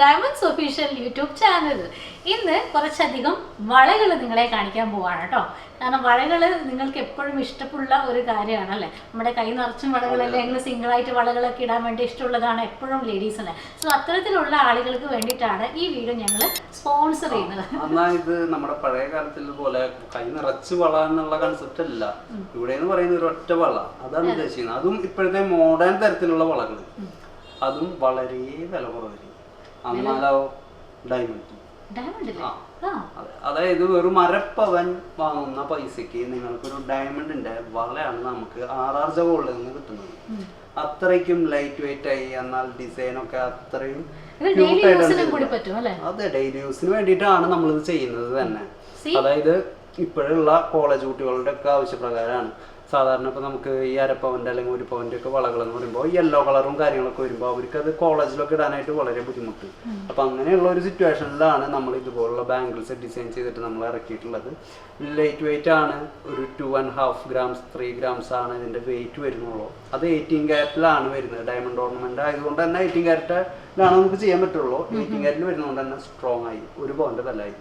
Diamonds official YouTube channel ഇന്ന് കുറച്ചധികം വളകൾ നിങ്ങളെ കാണിക്കാൻ പോവാണ് കേട്ടോ. കാരണം വളകൾ നിങ്ങൾക്ക് എപ്പോഴും ഇഷ്ടമുള്ള ഒരു കാര്യമാണ് അല്ലേ നമ്മുടെ കൈ നിറച്ചും വളകളല്ലേ ഞങ്ങൾ സിംഗിളായിട്ട് വളകളൊക്കെ ഇടാൻ വേണ്ടി ഇഷ്ടമുള്ളതാണ് എപ്പോഴും ലേഡീസിന് സോ അത്തരത്തിലുള്ള ആളുകൾക്ക് വേണ്ടിയിട്ടാണ് ഈ വീഡിയോ ഞങ്ങൾ സ്പോൺസർ ചെയ്യുന്നത്. എന്നാൽ ഇത് നമ്മുടെ പഴയ കാലത്തിൽ പോലെ കൈ നിറച്ച് വള എന്നുള്ള കൺസെപ്റ്റ് അല്ല. ഇവിടെ എന്ന് പറയുന്ന ഒരു ഒറ്റ വള. അതാണ് ഉദ്ദേശിക്കുന്നത്. അതും ഇപ്പോഴത്തെ മോഡേൺ തരത്തിലുള്ള വളകൾ അതും വളരെ വില കുറവായിരിക്കും എന്നാലോ ഡയമണ്ട് ഡയമണ്ട്. അതായത് ഒരു മരപ്പവൻ വാങ്ങുന്ന പൈസക്ക് നിങ്ങൾക്കൊരു ഡയമണ്ടിന്റെ വളയാണ് നമുക്ക് ആറാർജ ഗോൾഡിൽ നിന്ന് കിട്ടുന്നത്. അത്രയ്ക്കും ലൈറ്റ് വെയിറ്റ് ആയി എന്നാൽ ഡിസൈൻ ഒക്കെ അത്രയും അതെ ഡെയിലി യൂസിന് വേണ്ടിയിട്ടാണ് നമ്മളിത് ചെയ്യുന്നത് തന്നെ. അതായത് ഇപ്പോഴുള്ള കോളേജ് കുട്ടികളുടെ ഒക്കെ ആവശ്യപ്രകാരമാണ്. സാധാരണ ഇപ്പോൾ നമുക്ക് ഈ അരപ്പവന്റെ അല്ലെങ്കിൽ ഒരു പവന്റെ ഒക്കെ വളകൾ എന്ന് പറയുമ്പോൾ യെല്ലോ കളറും കാര്യങ്ങളൊക്കെ വരുമ്പോൾ അവർക്ക് അത് കോളേജിലൊക്കെ ഇടാനായിട്ട് വളരെ ബുദ്ധിമുട്ട്. അപ്പോൾ അങ്ങനെയുള്ള ഒരു സിറ്റുവേഷനിലാണ് നമ്മൾ ഇതുപോലുള്ള ബാംഗിൾസ് ഡിസൈൻ ചെയ്തിട്ട് നമ്മൾ ഇറക്കിയിട്ടുള്ളത്. ലൈറ്റ് വെയിറ്റ് ആണ് ഒരു two and half grams three grams ആണ് ഇതിന്റെ വെയിറ്റ് വരുന്നുള്ളൂ. അത് എയ്റ്റീൻ ക്യാരറ്റിലാണ് വരുന്നത്. ഡയമണ്ട് ഓർണമെന്റ് ആയതുകൊണ്ട് തന്നെ എയ്റ്റീൻ ക്യാരറ്റിലാണ് നമുക്ക് ചെയ്യാൻ പറ്റുള്ളൂ. എയ്റ്റീൻ ക്യാരറ്റിൽ വരുന്നതുകൊണ്ട് തന്നെ സ്ട്രോങ് ആയി. ഒരു പവന്റെ തല്ലായി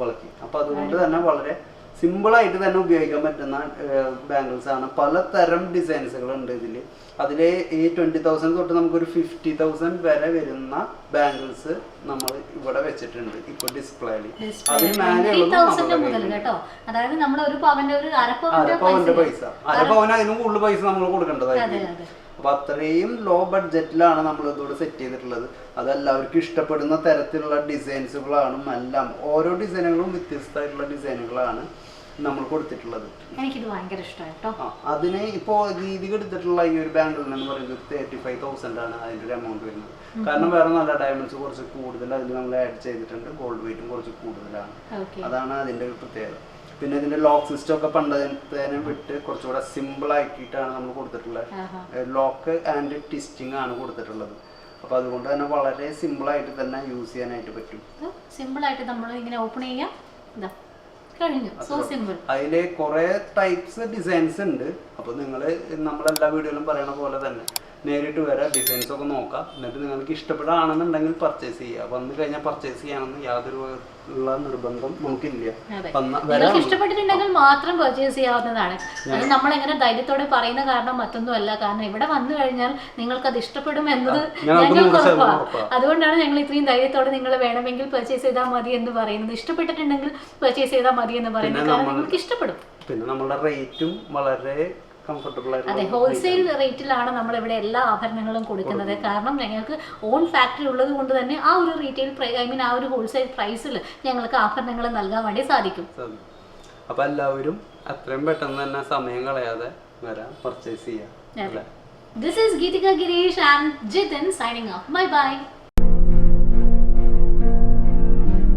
വളക്കി. അപ്പോൾ അതുകൊണ്ട് തന്നെ വളരെ സിമ്പിൾ ആയിട്ട് തന്നെ ഉപയോഗിക്കാൻ പറ്റുന്ന ബാംഗിൾസ് ആണ്. പലതരം ഡിസൈൻസുകൾ ഉണ്ട് ഇതിൽ അതിൽ ഈ ട്വന്റി തൗസൻഡ് തൊട്ട് നമുക്കൊരു ഫിഫ്റ്റി തൗസൻഡ് വരെ വരുന്ന ബാംഗിൾസ് നമ്മൾ ഇവിടെ വെച്ചിട്ടുണ്ട് ഇപ്പൊ ഡിസ്പ്ലേയിൽ അതിന് കേട്ടോ. അതായത് ഒരു പവന്റെ ഒരു അരപ്പവന്റെ പൈസ അരപ്പവന് അതിന് കൂടുതൽ പൈസ നമ്മൾ കൊടുക്കേണ്ടതായിരുന്നു. അപ്പൊ അത്രയും ലോ ബഡ്ജറ്റിലാണ് നമ്മൾ ഇതോടെ സെറ്റ് ചെയ്തിട്ടുള്ളത്. അത് എല്ലാവർക്കും ഇഷ്ടപ്പെടുന്ന തരത്തിലുള്ള ഡിസൈൻസുകളാണ് എല്ലാം ഓരോ ഡിസൈനുകളും വ്യത്യസ്തമായിട്ടുള്ള ഡിസൈനുകളാണ് നമ്മൾ കൊടുത്തിട്ടുള്ളത്. എനിക്കിത് ഭയങ്കര ഇഷ്ടമായി കേട്ടോ ആ അതിന് ഇപ്പോ രീതിക്ക് എടുത്തിട്ടുള്ള ഈ ഒരു ബാങ്കിൽ എന്ന് പറയുന്നത് തേർട്ടി ഫൈവ് തൗസൻഡ് ആണ് അതിന്റെ ഒരു എമൗണ്ട് വരുന്നത്. കാരണം വേറെ നല്ല ഡയമണ്ട്സ് കുറച്ച് കൂടുതൽ അതിൽ നമ്മൾ ആഡ് ചെയ്തിട്ടുണ്ട്. ഗോൾഡ് വെയിറ്റും കുറച്ച് കൂടുതലാണ്. ഓക്കെ അതാണ് അതിന്റെ ഒരു പ്രത്യേകത. പിന്നെ ഇതിന്റെ ലോക്ക് സിസ്റ്റം ഒക്കെ പണ്ടതിനെ വിട്ട് കുറച്ചുകൂടെ സിമ്പിൾ ആക്കിയിട്ടാണ് നമ്മൾ കൊടുത്തിട്ടുള്ളത്. ആഹാ. ലോക്ക് ആൻഡ് ടിസ്റ്റിംഗ് ആണ് കൊടുത്തിട്ടുള്ളത്. അപ്പൊ അതുകൊണ്ട് തന്നെ വളരെ സിമ്പിൾ ആയിട്ട് തന്നെ യൂസ് ചെയ്യാനായിട്ട് പറ്റും. സിമ്പിൾ ആയിട്ട് നമ്മൾ ഇങ്ങനെ ഓപ്പൺ ചെയ്യാം. ഇതാ. കഴിഞ്ഞു. സോ സിമ്പിൾ അതിൽ കുറെ ടൈപ്സ് ഡിസൈൻസ് ഉണ്ട്. അപ്പൊ നിങ്ങൾ നമ്മളെല്ലാ വീഡിയോയിലും പറയണ പോലെ തന്നെ നേരിട്ട് വരാം ഡിസൈൻസ് ഒക്കെ നോക്കാം. എന്നിട്ട് നിങ്ങൾക്ക് ഇഷ്ടപ്പെടുകയാണെന്നുണ്ടെങ്കിൽ പർച്ചേസ് ചെയ്യുക. വന്നു കഴിഞ്ഞാൽ പർച്ചേസ് ചെയ്യാമെന്ന് യാതൊരു ഉള്ള നിർബന്ധം നമുക്കില്ല. നിങ്ങൾക്ക് ഇഷ്ടപ്പെട്ടിട്ടുണ്ടെങ്കിൽ മാത്രം പർച്ചേസ് ചെയ്യാവുന്നതാണ്. അത് നമ്മൾ എങ്ങനെ ധൈര്യത്തോടെ പറയുന്ന കാരണം മറ്റൊന്നുമല്ല. കാരണം ഇവിടെ വന്നു കഴിഞ്ഞാൽ നിങ്ങൾക്ക് അത് ഇഷ്ടപ്പെടും എന്നത് ഞങ്ങൾക്ക് ഉറപ്പാണ് അതുകൊണ്ടാണ് ഞങ്ങൾ ഇത്രയും ധൈര്യത്തോടെ നിങ്ങൾ വേണമെങ്കിൽ പർച്ചേസ് ചെയ്താൽ മതി എന്ന് പറയുന്നത്. ഇഷ്ടപ്പെട്ടിട്ടുണ്ടെങ്കിൽ പർച്ചേസ് ചെയ്താൽ മതി എന്ന് പറയുന്നത്. കാരണം നിങ്ങൾക്ക് ഇഷ്ടപ്പെടും. പിന്നെ നമ്മുടെ റേറ്റും വളരെ അതെ ഹോൾസെയിൽ റേറ്റിലാണ് നമ്മൾ ഇവിടെ എല്ലാ ആഭരണങ്ങളും കൊടുക്കുന്നത്. കാരണം ഞങ്ങൾക്ക് ഓൺ ഫാക്ടറി ഉള്ളത് കൊണ്ട് തന്നെ ആ ഒരു റീറ്റെയിൽ ഐ മീൻ ആ ഒരു ഹോൾസെയിൽ പ്രൈസിൽ ഞങ്ങൾക്ക് ആഭരണങ്ങൾ നൽകാൻ വേണ്ടി സാധിക്കും. അപ്പൊ എല്ലാവരും അത്രയും പെട്ടെന്ന് തന്നെ സമയം കളയാതെ വരാം പർച്ചേസ് ചെയ്യാം this is Geethika Girish and Jithin signing off bye bye.